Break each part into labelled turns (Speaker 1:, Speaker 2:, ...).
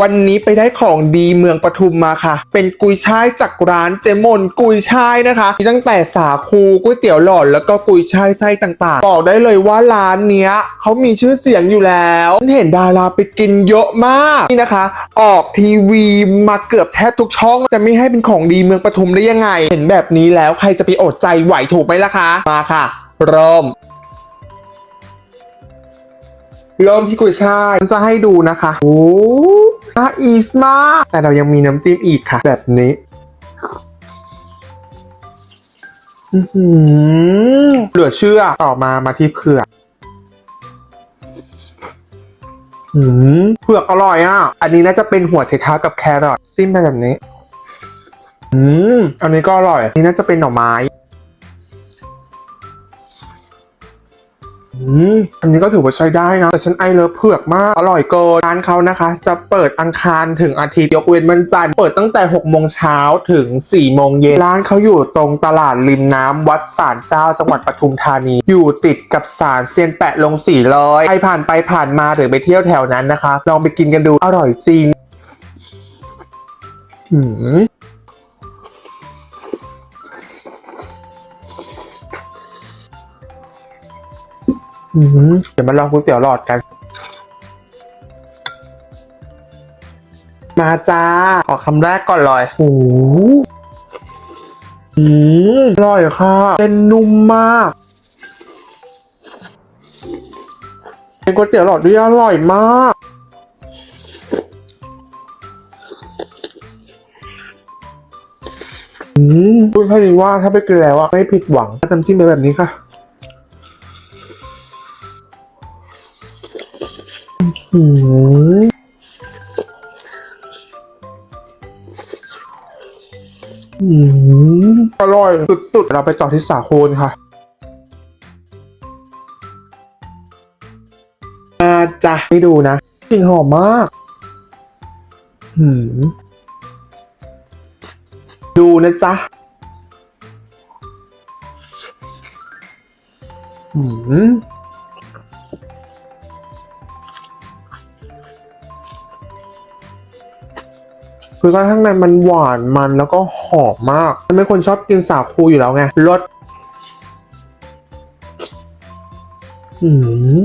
Speaker 1: วันนี้ไปได้ของดีเมืองปทุมมาค่ะ เป็นกุยช่ายจากร้านเจมอนกุยช่ายนะคะมีตั้งแต่สาคูก๋วยเตี๋ยวหลอดแล้วก็กุยช่ายไส้ต่างๆ บอกได้เลยว่าร้านเนี้ยเขามีชื่อเสียงอยู่แล้วเห็นดาราไปกินเยอะมากนี่นะคะ ออกทีวีมาเกือบแทบทุกช่อง จะไม่ให้เป็นของดีเมืองปทุมได้ยังไง เห็นแบบนี้แล้วใครจะไปอดใจไหวถูกไหมล่ะคะมาค่ะเริ่ม เริ่มที่กุยช่ายฉันจะให้ดูนะคะ โอ้น่าอีสมาก แต่เรายังมีน้ำจิ้มอีกค่ะ แบบนี้หือเหลือเชื่อ ต่อมามาที่เผือกเผือกอร่อยอะ อันนี้น่าจะเป็นหัวไชเท้ากับแครอทจิ้มไปแบบนี้ อืม อันนี้ก็อร่อยอันนี้น่าจะเป็นหน่อไม้ อันนี้ก็ถือว่าใช้ได้นะ แต่ฉันไอเลิฟเผือกมาก อร่อยเกินร้านเขานะคะ จะเปิดอังคารถึงอาทิตย์ยกเว้นวันจันทร์เปิดตั้งแต่6โมงเช้าถึง4โมงเย็นร้านเขาอยู่ตรงตลาดริมน้ำวัดสารเจ้าจังหวัดปทุมธานี อยู่ติดกับศาลเซียนแปะลงสีเลยใครผ่านไปผ่านมาหรือไปเที่ยวแถวนั้นนะคะ ลองไปกินกันดูอร่อยจริง อืม เดี๋ยวมาลองก๋วยเตี๋ยวหลอดกัน มาจ้า ขอคำแรกก่อนเลยโอ้โหอืมอร่อยค่ะเป็นนุ่มมาก เป็นก๋วยเตี๋ยวหลอดที่อร่อยมากอืมพูดแค่นี้ว่าถ้าไปกินแล้วอะไม่ผิดหวังน้ำจิ้มเป็นแบบนี้ค่ะ อืมอืมอร่อยสุดๆ เราไปต่อที่สาคูนค่ะ มาจ้ะไม่ดูนะกลิ่นหอมมากหืม ดูนะจ๊ะหืม คือข้างในมันหวานมันแล้วก็หอมมากฉันเป็นคนชอบกินสาคูอยู่แล้วไงรสอืม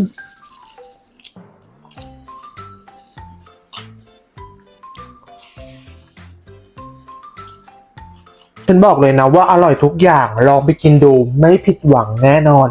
Speaker 1: ฉันบอกเลยนะว่าอร่อยทุกอย่างลองไปกินดูไม่ผิดหวังแน่นอน